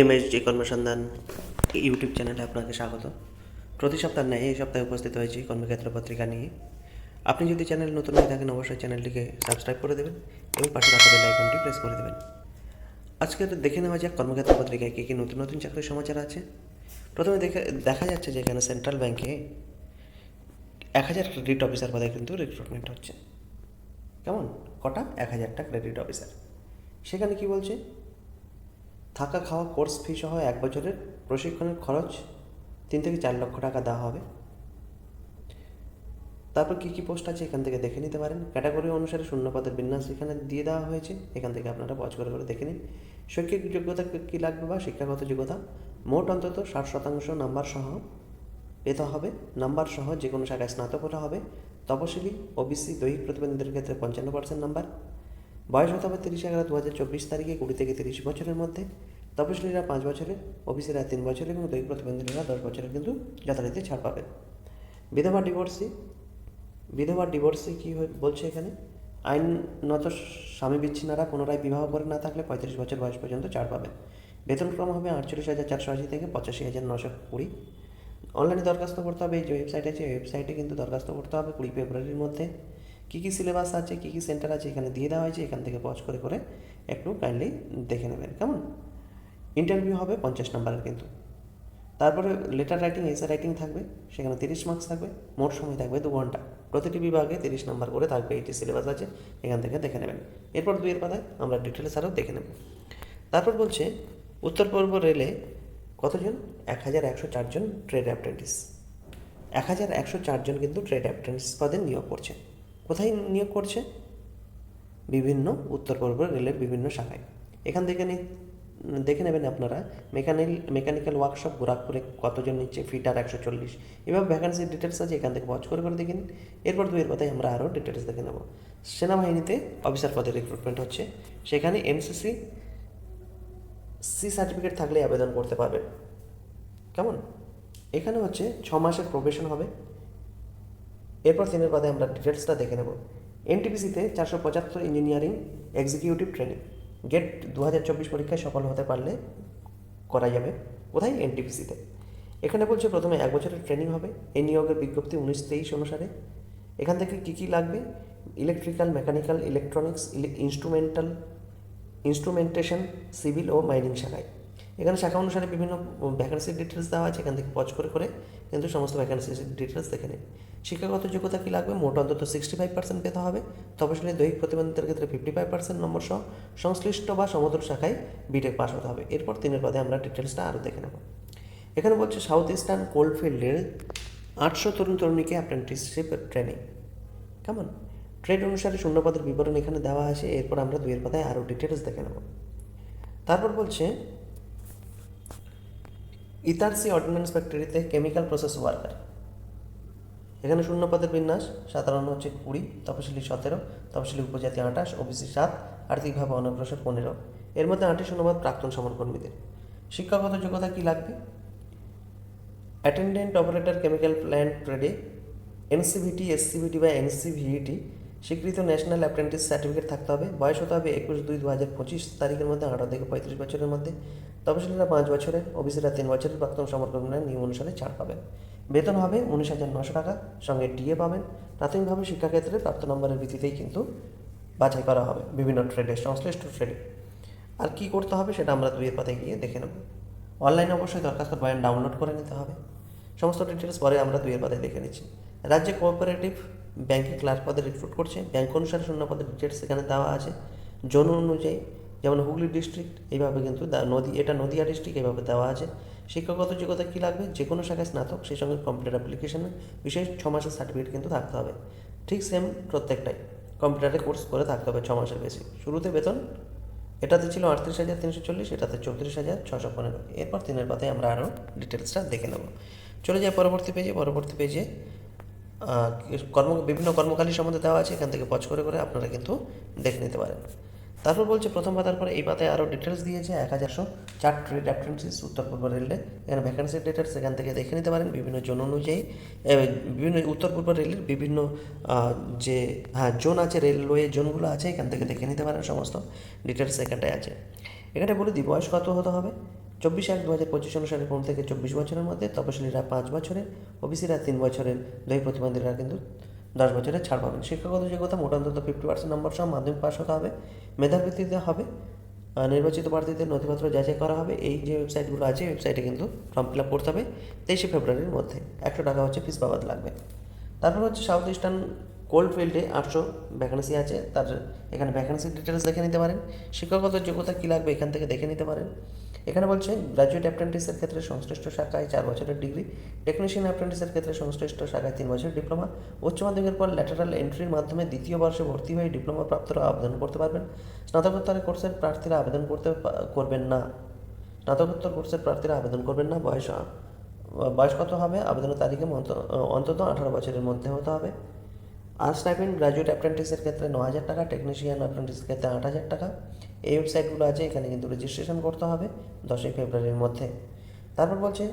MSG কর্মসন্ধান YouTube চ্যানেলে আপনাকে স্বাগত। প্রতি সপ্তাহ ন্যায় এই সপ্তাহে উপস্থিত হয়েছি কর্মক্ষেত্র পত্রিকা নিয়ে। আপনি যদি চ্যানেল নতুন হয়ে থাকেন, অবশ্যই চ্যানেলটিকে সাবস্ক্রাইব করে দেবেন এবং পাশে রাখা বেল আইকনটি প্রেস করে দেবেন। আজকে দেখে নেওয়া যাক কর্মক্ষেত্র পত্রিকায় কী কী নতুন নতুন চাকরির সমাচার আছে। প্রথমে দেখে, দেখা যাচ্ছে যে এখানে সেন্ট্রাল ব্যাংকে এক হাজার ক্রেডিট অফিসার পদে কিন্তু রিক্রুটমেন্ট হচ্ছে। কেমন? কটা? এক হাজারটা ক্রেডিট অফিসার। সেখানে কি বলছে? থাকা খাওয়া কোর্স ফি সহ এক বছরের প্রশিক্ষণের খরচ তিন থেকে চার লক্ষ টাকা দেওয়া হবে। তারপর কী কী পোস্ট আছে এখান থেকে দেখে নিতে পারেন। ক্যাটাগরি অনুসারে শূন্যপদের বিন্যাস এখানে দিয়ে দেওয়া হয়েছে। এখান থেকে আপনারা পজ করে করে দেখে নিন। শৈক্ষিক যোগ্যতা কী লাগবে বা শিক্ষাগত যোগ্যতা? মোট অন্তত ষাট শতাংশ নাম্বার সহ পেতে হবে। নাম্বার সহ যে কোনো শাখায় স্নাতক হতে হবে। তপশিলি, ওবিসি, দৈহিক প্রতিবন্ধীদের ক্ষেত্রে পঞ্চান্ন পার্সেন্ট নাম্বার। বয়স হতে হবে তিরিশ এগারো দু হাজার চব্বিশ তারিখে কুড়ি থেকে তিরিশ বছরের মধ্যে তপশিলীরা পাঁচ বছরের, ওবিসিরা তিন বছর এবং দৈহিক প্রতিবন্ধীরা দশ বছরের কিন্তু যথারীতি ছাড় পাবেন। বিধবা ডিভোর্সি বিধবা ডিভোর্সি কী বলছে এখানে? আইনত স্বামী বিচ্ছিন্নারা পুনরায় বিবাহ করে না থাকলে পঁয়ত্রিশ বছর বয়স পর্যন্ত ছাড় পাবেন। বেতনক্রম হবে আটচল্লিশ হাজার চারশো আশি থেকে পঁচাশি হাজার নশো কুড়ি। অনলাইনে দরখাস্ত করতে হবে, এই যে ওয়েবসাইট আছে ওয়েবসাইটে কিন্তু দরখাস্ত করতে হবে কুড়ি ফেব্রুয়ারির মধ্যে। কী কী সিলেবাস আছে, কী কী সেন্টার আছে এখানে দিয়ে দেওয়া হয়েছে, এখান থেকে পজ করে করে একটু কাইন্ডলি দেখে নেবেন, কেমন? ইন্টারভিউ হবে পঞ্চাশ নাম্বারের কিন্তু। তারপরে লেটার রাইটিং এসে রাইটিং থাকবে, সেখানে তিরিশ মার্কস থাকবে, মোট সময় থাকবে দু ঘণ্টা। প্রতিটি বিভাগে তিরিশ নাম্বার করে থাকবে এইটি সিলেবাস আছে, এখান থেকে দেখে নেবেন। এরপর দুইয়ের পাতায় আমরা ডিটেলস আরও দেখে নেব। তারপর বলছে, উত্তর পূর্ব রেলে কতজন? এক হাজার একশো চারজন ট্রেড অ্যাপ্রেন্টিস এক হাজার একশো চারজন কিন্তু ট্রেড অ্যাপ্রেন্টিস পদে নিয়োগ করছে। কোথায় নিয়োগ করছে? বিভিন্ন উত্তর পূর্ব রেলের বিভিন্ন শাখায়। এখান থেকে দেখে নেবেন আপনারা মেকানিক মেকানিক্যাল ওয়ার্কশপ গোরাখপুরে কতজন নিচ্ছে ফিটার একশো চল্লিশ। এভাবে ভ্যাকান্সির ডিটেলস আছে, এখান থেকে ওয়াচ করে করে দেখে নিন। এরপর দুয়ের কথায় আমরা আরও ডিটেলস দেখে নেব। সেনাবাহিনীতে অফিসার পদে রিক্রুটমেন্ট হচ্ছে। সেখানে এমসিসি সি সার্টিফিকেট থাকলে আবেদন করতে পারবেন কেমন? এখানে হচ্ছে ছ মাসের প্রবেশন হবে। এরপর তিনের পদে আমরা ডিটেলসটা দেখে নেব। এনটিপিসিতে চারশো পঁচাত্তর ইঞ্জিনিয়ারিং এক্সিকিউটিভ ট্রেনিং। গেট দু চব্বিশ পরীক্ষায় সফল হতে পারলে করা যাবে। কোথায়? এনটিপিসিতে। এখানে বলছে প্রথমে এক বছরের ট্রেনিং হবে। এই নিয়োগের বিজ্ঞপ্তি উনিশ তেইশ অনুসারে। এখান থেকে কী কী লাগবে? Electrical, mechanical, electronics instrumental, instrumentation, civil ও মাইনিং শাখায়। এখানে শাখা অনুসারে বিভিন্ন ভ্যাকান্সির ডিটেলস দেওয়া আছে। এখান থেকে পজ করে করে কিন্তু সমস্ত ভ্যাকান্সির ডিটেলস দেখে নিন। শিক্ষাগত যোগ্যতা কী লাগবে? মোট অন্তত সিক্সটি ফাইভ পার্সেন্ট পেতে হবে। তপশিলি দৈহিক প্রতিবন্ধীদের ক্ষেত্রে ফিফটি ফাইভ পার্সেন্ট নম্বর সহ সংশ্লিষ্ট বা সমতল শাখায় বিটেক পাস হতে হবে। এরপর তিনের পদে আমরা ডিটেলসটা আরও দেখে নেব। এখানে বলছে সাউথ ইস্টার্ন কোল্ডফিল্ডের আটশো তরুণ তরুণীকে অ্যাপ্রেন্টিসশিপ ট্রেনিং কেমন? ট্রেড অনুসারে শূন্যপদের বিবরণ এখানে দেওয়া আছে। এরপর আমরা দুইয়ের পাতায় আরও ডিটেলস দেখে নেব। তারপর বলছে ইতারসি অর্ডিন্যান্স ফ্যাক্টরিতে কেমিক্যাল প্রসেস ওয়ার্কার। এখানে শূন্য পদের বিন্যাস সাধারণ হচ্ছে কুড়ি, তপশিলি সতেরো, তপশিলি উপজাতি আঠাশ, ওবিসি সাত, আর্থিকভাবে অনগ্রসর পনেরো। এর মধ্যে আটটি শূন্যপদ প্রাক্তন সমরকর্মীদের। শিক্ষাগত যোগ্যতা কী লাগবে? অ্যাটেন্ডেন্ট অপারেটর কেমিক্যাল প্ল্যান্ট ট্রেডে এনসিভিটি এসসিভিটি বা এনসিভিইটি স্বীকৃত ন্যাশনাল অ্যাপ্রেন্টিস সার্টিফিকেট থাকতে হবে। বয়স হতে হবে একুশ দুই দু হাজার পঁচিশ তারিখের মধ্যে, আঠারো থেকে পঁয়ত্রিশ বছরের মধ্যে। তপশিলীরা পাঁচ বছরের ওবিসিরা তিন বছরের প্রাক্তন সমরকর্মীরা নিয়ম অনুসারে ছাড় পাবেন। বেতন হবে উনিশ হাজার নশো টাকা, সঙ্গে ডিএ পাবেন। প্রাথমিকভাবে শিক্ষাক্ষেত্রে প্রাপ্ত নম্বরের ভিত্তিতেই কিন্তু বাছাই করা হবে বিভিন্ন ট্রেডে সংশ্লিষ্ট ট্রেডে আর কি করতে হবে সেটা আমরা দুইয়ের পাতায় গিয়ে দেখে নেব। অনলাইনে অবশ্যই দরখাস্ত বয়ান ডাউনলোড করে নিতে হবে। সমস্ত ডিটেলস পরে আমরা দুইয়ের পাতায় দেখে নিচ্ছি। রাজ্যে কোঅপারেটিভ ব্যাংকে ক্লার্ক পদে রিক্রুট করছে। ব্যাংক অনুসারে শূন্য পদের ডিটেলস এখানে দেওয়া আছে। জন অনুযায়ী, যেমন হুগলি ডিস্ট্রিক্ট এইভাবে কিন্তু নদী, এটা নদিয়া ডিস্ট্রিক্ট এইভাবে দেওয়া আছে। শিক্ষাগত যোগ্যতা কী লাগবে? যে কোনো শাখায় স্নাতক, সেই সঙ্গে কম্পিউটার অ্যাপ্লিকেশনে বিশেষ ছ মাসের সার্টিফিকেট কিন্তু থাকতে হবে। ঠিক সেম প্রত্যেকটাই। কম্পিউটারে কোর্স করে থাকতে হবে ছ মাসের বেশি। শুরুতে বেতন, এটাতে ছিল আটত্রিশ হাজার তিনশো চল্লিশ, এটাতে চৌত্রিশ হাজার ছশো পনেরো। এরপর তিনের পাতায় আমরা আরও ডিটেলসটা দেখে নেব। চলে যাই পরবর্তী পেজে পরবর্তী পেজে কর্ম, বিভিন্ন কর্মকালী সম্বন্ধে দেওয়া আছে, এখান থেকে পজ করে করে আপনারা কিন্তু দেখে নিতে পারেন। তারপর বলছে, প্রথম পাতার পরে এই পাতায় আরও ডিটেলস দিয়েছে, এক হাজারশো চার ট্রেড অ্যাপ্রেন্টিস উত্তর পূর্ব রেলে এখানে ভ্যাকান্সির ডিটেলস এখান থেকে দেখে নিতে পারেন, বিভিন্ন জোন অনুযায়ী। বিভিন্ন উত্তর পূর্ব রেলের বিভিন্ন যে হ্যাঁ জোন আছে রেলওয়ে জোনগুলো আছে, এখান থেকে দেখে নিতে পারেন সমস্ত ডিটেলস এখানটায় আছে। এখানে বলে দিই, বয়স কত হতে হবে? চব্বিশ এক দু হাজার পঁচিশ অনুসারে পনেরো থেকে চব্বিশ বছরের মধ্যে তপশিলীরা পাঁচ বছরের, ওবিসিরা তিন বছরের, দুই প্রতিবন্ধীরা কিন্তু দশ বছরের ছাড় পাবেন। শিক্ষাগত যোগ্যতা মোট অন্তত ফিফটি পার্সেন্ট নম্বর সহ মাধ্যমিক পাস হতে হবে। মেধার ভিত্তিতে হবে। নির্বাচিত প্রার্থীদের নথিপত্র যাচাই করা হবে। এই যে ওয়েবসাইটগুলো আছে ওয়েবসাইটে কিন্তু ফর্ম ফিল আপ করতে হবে তেইশে ফেব্রুয়ারির মধ্যে। একশো টাকা হচ্ছে ফিস বাবাদ লাগবে। তারপর হচ্ছে সাউথ ইস্টার্ন কোল্ড ফিল্ডে আটশো ভ্যাকেন্সি আছে। তার এখানে ভ্যাকেন্সি ডিটেলস দেখে নিতে পারেন। শিক্ষাগত যোগ্যতা কী লাগবে এখান থেকে দেখে নিতে পারেন। এখানে বলছে গ্র্যাজুয়েট অ্যাপ্রেন্টিসের ক্ষেত্রে সংশ্লিষ্ট শাখায় চার বছরের ডিগ্রি টেকনিশিয়ান অ্যাপ্রেন্টিসের ক্ষেত্রে সংশ্লিষ্ট শাখায় তিন বছরের ডিপ্লোমা উচ্চ মাধ্যমিকের পর ল্যাটারাল এন্ট্রির মাধ্যমে দ্বিতীয় বর্ষে ভর্তি হয়ে ডিপ্লোমা প্রাপ্তরা আবেদন করতে পারবেন। স্নাতকোত্তর কোর্সের প্রার্থীরা আবেদন করতে করবেন না। স্নাতকোত্তর কোর্সের প্রার্থীরা আবেদন করবেন না। বয়স বয়স কত হবে? আবেদনের তারিখে অন্তত আঠারো বছরের মধ্যে হতে হবে। আর স্টাইপেন্ড গ্রাজুয়েট অ্যাপ্রেন্টিসের ক্ষেত্রে ন হাজার টাকা টেকনিশিয়ান অ্যাপ্রেন্টিসের ক্ষেত্রে আট হাজার টাকা। এই ওয়েবসাইটগুলো আছে, এখানে কিন্তু রেজিস্ট্রেশন করতে হবে দশই ফেব্রুয়ারির মধ্যে। তারপর বলছে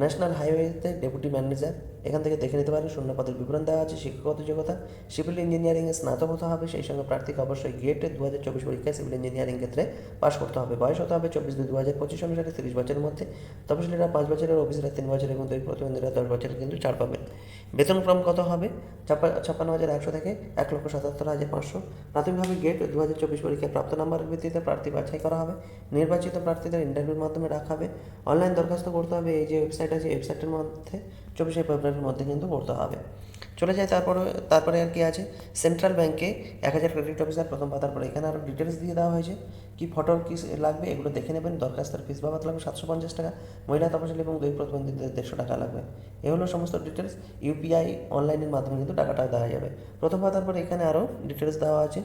ন্যাশনাল হাইওয়েতে ডেপুটি ম্যানেজার এখান থেকে দেখে নিতে পারেন শূন্য পদের বিবরণ দেওয়া আছে, শিক্ষাগত যোগ্যতা, সিভিল ইঞ্জিনিয়ারিংয়ে স্নাতক হতে হবে, সেই সঙ্গে প্রার্থীকে অবশ্যই গেট দু হাজার চব্বিশ পরীক্ষায় সিভিল ইঞ্জিনিয়ারিং ক্ষেত্রে পাস করতে হবে। বয়স হতে হবে চব্বিশ দুই দু হাজার পঁচিশ অনুসারে তিরিশ বছরের মধ্যে। তপশিলীরা পাঁচ বছরের অফিসেরা তিন বছর এবং দুই প্রতিবন্ধীরা দশ বছরের কিন্তু ছাড় পাবেন। বেতন ক্রম কত হবে? ছাপ্পা, ছাপ্পান্ন হাজার একশো থেকে এক লক্ষ সাতাত্তর হাজার পাঁচশো। প্রাথমিকভাবে গেট দু হাজার চব্বিশ পরীক্ষায় প্রাপ্ত নাম্বারের ভিত্তিতে প্রার্থী বাছাই করা হবে। নির্বাচিত প্রার্থীদের ইন্টারভিউর মাধ্যমে রাখা হবে। অনলাইন দরখাস্ত করতে হবে। এই যে ওয়েবসাইট আছে ওয়েবসাইটের মধ্যে চব্বিশে ফেব্রুয়ারির মধ্যে কিন্তু করতে হবে। চলে যায় তারপরে তারপরে আর কি আছে? সেন্ট্রাল ব্যাংকে এক হাজার ক্রেডিট অফিসার প্রথম পাতার পরে। এখানে আরও ডিটেলস দিয়ে দেওয়া হয়েছে কি ফটো কি লাগবে, এগুলো দেখে নেবেন। দরখাস্তের ফিস বাবদ লাগবে সাতশো পঞ্চাশ টাকা, মহিলা তপশিলি এবং দুই প্রতিবন্ধীদের দেড়শো টাকা লাগবে। এ হলো সমস্ত ডিটেলস ইউপিআই অনলাইনের মাধ্যমে কিন্তু টাকাটা দেওয়া যাবে। প্রথম পাতার পরে এখানে আরও ডিটেলস দেওয়া আছে।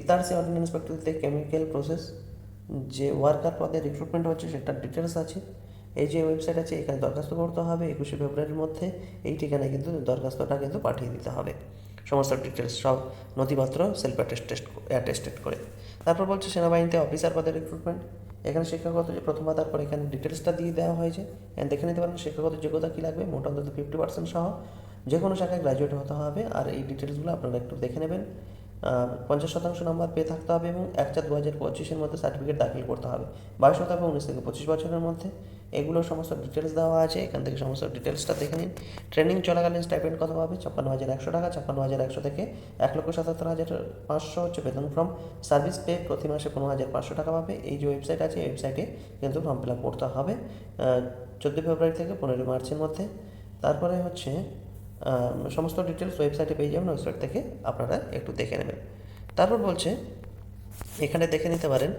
ইতারসি অর্ডিন্যান্স ফ্যাক্টরিতে কেমিক্যাল প্রসেস যে ওয়ার্কার পদে রিক্রুটমেন্ট হচ্ছে, সেটার ডিটেলস আছে। এই যে ওয়েবসাইট আছে, এখানে দরখাস্ত করতে হবে, একুশে ফেব্রুয়ারির মধ্যে এই ঠিকানায় কিন্তু দরখাস্তটা কিন্তু পাঠিয়ে দিতে হবে। সমস্ত ডিটেলস সব নথিপত্র সেলফ অ্যাটেস্টেড অ্যাটেস্টেড করে। তারপর বলছে সেনাবাহিনীতে অফিসার পদে রিক্রুটমেন্ট এখানে শিক্ষাগত যে প্রথম পাতার পর এখানে ডিটেলসটা দিয়ে দেওয়া হয়েছে। দেখে নিতে পারেন শিক্ষাগত যোগ্যতা কী লাগবে, মোট অন্তত ফিফটি পার্সেন্ট সহ। যে কোনো শাখায় গ্র্যাজুয়েট হতে হবে, আর এই ডিটেলসগুলো আপনারা একটু দেখে নেবেন। পঞ্চাশ শতাংশ নাম্বার পেয়ে থাকতে হবে এবং এক চার দু হাজার পঁচিশের মধ্যে সার্টিফিকেট দাখিল করতে হবে। হতে হবে উনিশ থেকে পঁচিশ বছরের মধ্যে। এগুলো সমস্ত ডিটেলস দেওয়া আছে, এখান থেকে সমস্ত ডিটেলসটা দেখে নিন। ট্রেনিং চলাকালীন স্টাইপেন্ড কত পাবে? ছাপ্পান্ন হাজার একশো টাকা, ছাপ্পান্ন হাজার একশো থেকে এক লক্ষ সাতাত্তর হাজার পাঁচশো হচ্ছে বেতন ফর্ম সার্ভিস পে প্রতি মাসে পনেরো হাজার পাঁচশো টাকা পাবে। এই যে ওয়েবসাইট আছে ওয়েবসাইটে কিন্তু ফর্ম ফিল আপ করতে হবে চোদ্দোই ফেব্রুয়ারি থেকে পনেরোই মার্চের মধ্যে। তারপরে হচ্ছে সমস্ত ডিটেলস ওয়েবসাইটে পেয়ে যাবেন ওয়েবসাইট থেকে আপনারা একটু দেখে নেবেন। তারপর বলছে, এখানে দেখে নিতে পারেন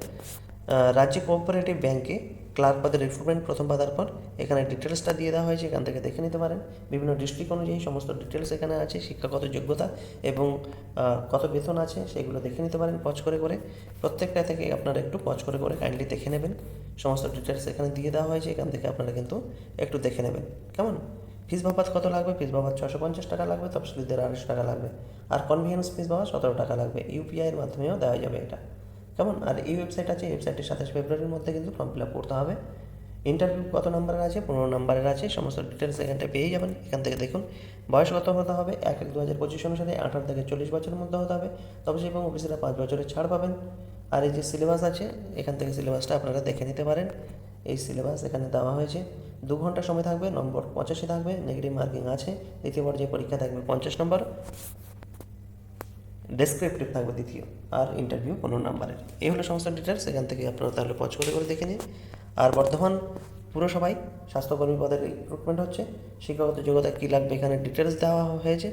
রাজ্য কোঅপারেটিভ ব্যাংকে ক্লার্ক পদের রিক্রুটমেন্ট প্রথম পাতার পর এখানে ডিটেলসটা দিয়ে দেওয়া হয়েছে, এখান থেকে দেখে নিতে পারেন। বিভিন্ন ডিস্ট্রিক্ট অনুযায়ী সমস্ত ডিটেলস এখানে আছে, শিক্ষাগত যোগ্যতা এবং কত বেতন আছে, সেগুলো দেখে নিতে পারেন পজ করে করে। প্রত্যেকটা থেকে আপনারা একটু পজ করে করে কাইন্ডলি দেখে নেবেন। সমস্ত ডিটেলস এখানে দিয়ে দেওয়া হয়েছে, এখান থেকে আপনারা কিন্তু একটু দেখে নেবেন। কেমন? ফিস বাবদ কত লাগবে? ফিস বাবদ ছশো পঞ্চাশ টাকা লাগবে তফসিলিদের আড়াইশো টাকা লাগবে। আর কনভিনিয়েন্স ফিস বাবদ সতেরো টাকা লাগবে। ইউপিআইয়ের মাধ্যমেও দেওয়া যাবে এটা। কেমন আর এই ওয়েবসাইট আছে ওয়েবসাইটের সাতাশ ফেব্রুয়ারির মধ্যে কিন্তু ফর্ম ফিল আপ করতে হবে। ইন্টারভিউ কত নাম্বারের আছে? পনেরো নাম্বারের আছে, সমস্ত ডিটেলস এখানটা পেয়ে যাবেন। এখান থেকে দেখুন, বয়স কত হতে হবে? এক এক দু হাজার পঁচিশ অনুসারে আঠারো থেকে চল্লিশ বছরের মধ্যে হতে হবে। তবে এবং অফিসেরা পাঁচ বছরের ছাড় পাবেন। আর এই যে সিলেবাস আছে, এখান থেকে সিলেবাসটা আপনারা দেখে নিতে পারেন। এই সিলেবাস এখানে দেওয়া হয়েছে। দু ঘণ্টা সময় থাকবে, নম্বর পঁচাশি থাকবে নেগেটিভ মার্কিং আছে। দ্বিতীয় পর্যায়ে পরীক্ষা থাকবে পঞ্চাশ নম্বর ডেসক্রিপটিভ থাকবে দ্বিতীয়, আর ইন্টারভিউ পনেরো নাম্বারের এই হলো সমস্ত ডিটেলস এখান থেকে আপনারা তাহলে পজ করে করে দেখে নিন। আর বর্ধমান পুরসভায় স্বাস্থ্যকর্মী পদের রিক্রুটমেন্ট হচ্ছে। শিক্ষাগত যোগ্যতা কী লাগবে এখানে ডিটেলস দেওয়া হয়েছে।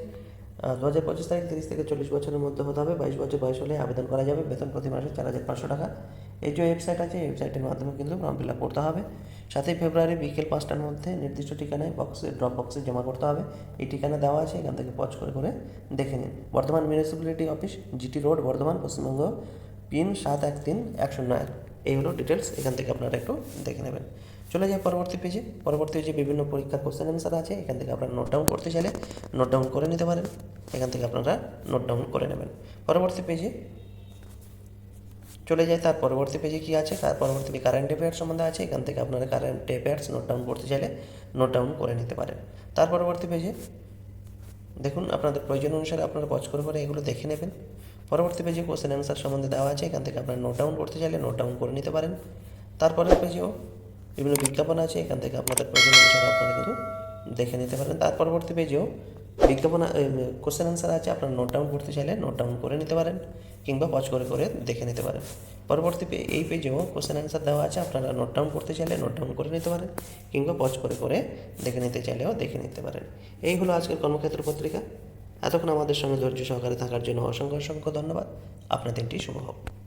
দু হাজার পঁচিশ তারিখ তিরিশ থেকে চল্লিশ বছরের মধ্যে হতে হবে। বাইশ বছর বয়স হলে আবেদন করা যাবে। বেতন প্রতি মাসে চার হাজার পাঁচশো টাকা। এই যে ওয়েবসাইট আছে, এই ওয়েবসাইটের মাধ্যমে কিন্তু ফর্ম ফিল আপ করতে হবে। সাতই ফেব্রুয়ারি বিকেল পাঁচটার মধ্যে নির্দিষ্ট ঠিকানায় বক্সে ড্রপ বক্সে জমা করতে হবে। এই ঠিকানা দেওয়া আছে, এখান থেকে পজ করে করে দেখে নিন। Bardhaman municipality office GT road Bardhaman, Paschimbanga pin সাত এক তিন এক শূন্য এক এই হলো ডিটেলস এখান থেকে আপনারা একটু দেখে নেবেন। চলে যায় পরবর্তী পেজে পরবর্তী পেজে বিভিন্ন পরীক্ষার কোশ্চেন অ্যান্সার আছে, এখান থেকে আপনারা নোট ডাউন করতে চাইলে নোট ডাউন করে নিতে পারেন। এখান থেকে আপনারা নোট ডাউন করে নেবেন। পরবর্তী পেজে চলে যায়, তার পরবর্তী পেজে কী আছে? তার পরবর্তী কারেন্ট অ্যাফেয়ার্স সম্বন্ধে আছে, এখান থেকে আপনারা কারেন্ট অ্যাফেয়ার্স নোট ডাউন করতে চাইলে নোট ডাউন করে নিতে পারেন। তার পরবর্তী পেজে দেখুন, আপনাদের প্রয়োজন অনুসারে আপনারা পজ করে করে এগুলো দেখে নেবেন। পরবর্তী পেজে কোশ্চেন অ্যান্সার সম্বন্ধে দেওয়া আছে, এখান থেকে আপনারা নোট ডাউন করতে চাইলে নোট ডাউন করে নিতে পারেন। তারপরের পেজেও বিভিন্ন বিজ্ঞাপন আছে, এখান থেকে আপনাদের প্রয়োজন অনুসারে আপনারা কিন্তু দেখে নিতে পারেন। তার পরবর্তী পেজেও বিজ্ঞাপন কোশ্চেন অ্যান্সার আছে, আপনারা নোট ডাউন করতে চাইলে নোট ডাউন করে নিতে পারেন, কিংবা পজ করে করে দেখে নিতে পারেন। পরবর্তী পে- এই পেজেও কোশ্চেন অ্যান্সার দেওয়া আছে, আপনারা নোট ডাউন করতে চাইলে নোট ডাউন করে নিতে পারেন, কিংবা পজ করে করে দেখে নিতে চাইলেও দেখে নিতে পারেন। এই হলো আজকের কর্মক্ষেত্র পত্রিকা। এতক্ষণ আমাদের সঙ্গে ধৈর্য সহকারে থাকার জন্য অসংখ্য অসংখ্য ধন্যবাদ। আপনার দিনটি শুভ হোক।